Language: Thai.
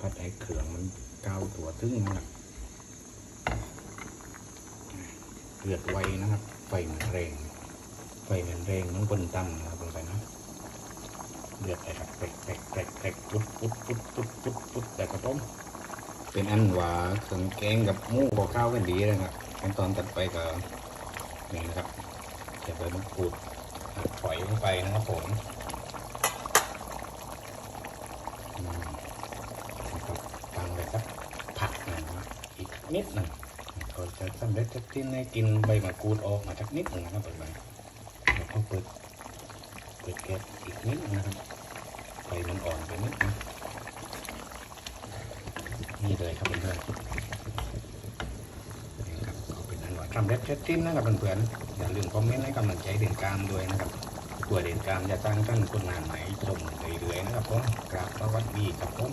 ผัดให้เครื่องมันก้าวตัวตึ้งนะครับเลือดไวนะครับ ไฟมันแรง ไฟมันแรงน้องคนตั้มนะครับลงไปนะเลือดไปครับแกรกแกรกแกรกแกรกปุ๊ดปุ๊ดปุ๊ดปุ๊ดปุ๊ดปุ๊ดแต่กระต้มเป็นอันหวาเครื่องแกงกับหมูกับข้าวกันดีเลยครับขั้นตอนตัดไปก็นี่นะครับจะใบมะกรูดหอยลงไปนะครับผม นิดหนึ่งก็จะสำเร็จจะกินให้กินใบมะกรูดออกมาจากนิดหนึ่งนะครับไปๆแล้วก็เปิดเปิดแก๊สอีกนิดนะครับไฟมันอ่อนไปนิดนะนี่เลยครับเพื่อนๆนี่ครับก็เป็นอันว่าทำเร็จเสร็จสิ้นนะครับเพื่อนๆอย่าลืมคอมเมนต์ให้กำลังใจเด่นกามด้วยนะครับตัวเด่นกามจะสร้างท่านคนงานไหนชมเรื่อยๆนะครับผมกราบสวัสดีครับผม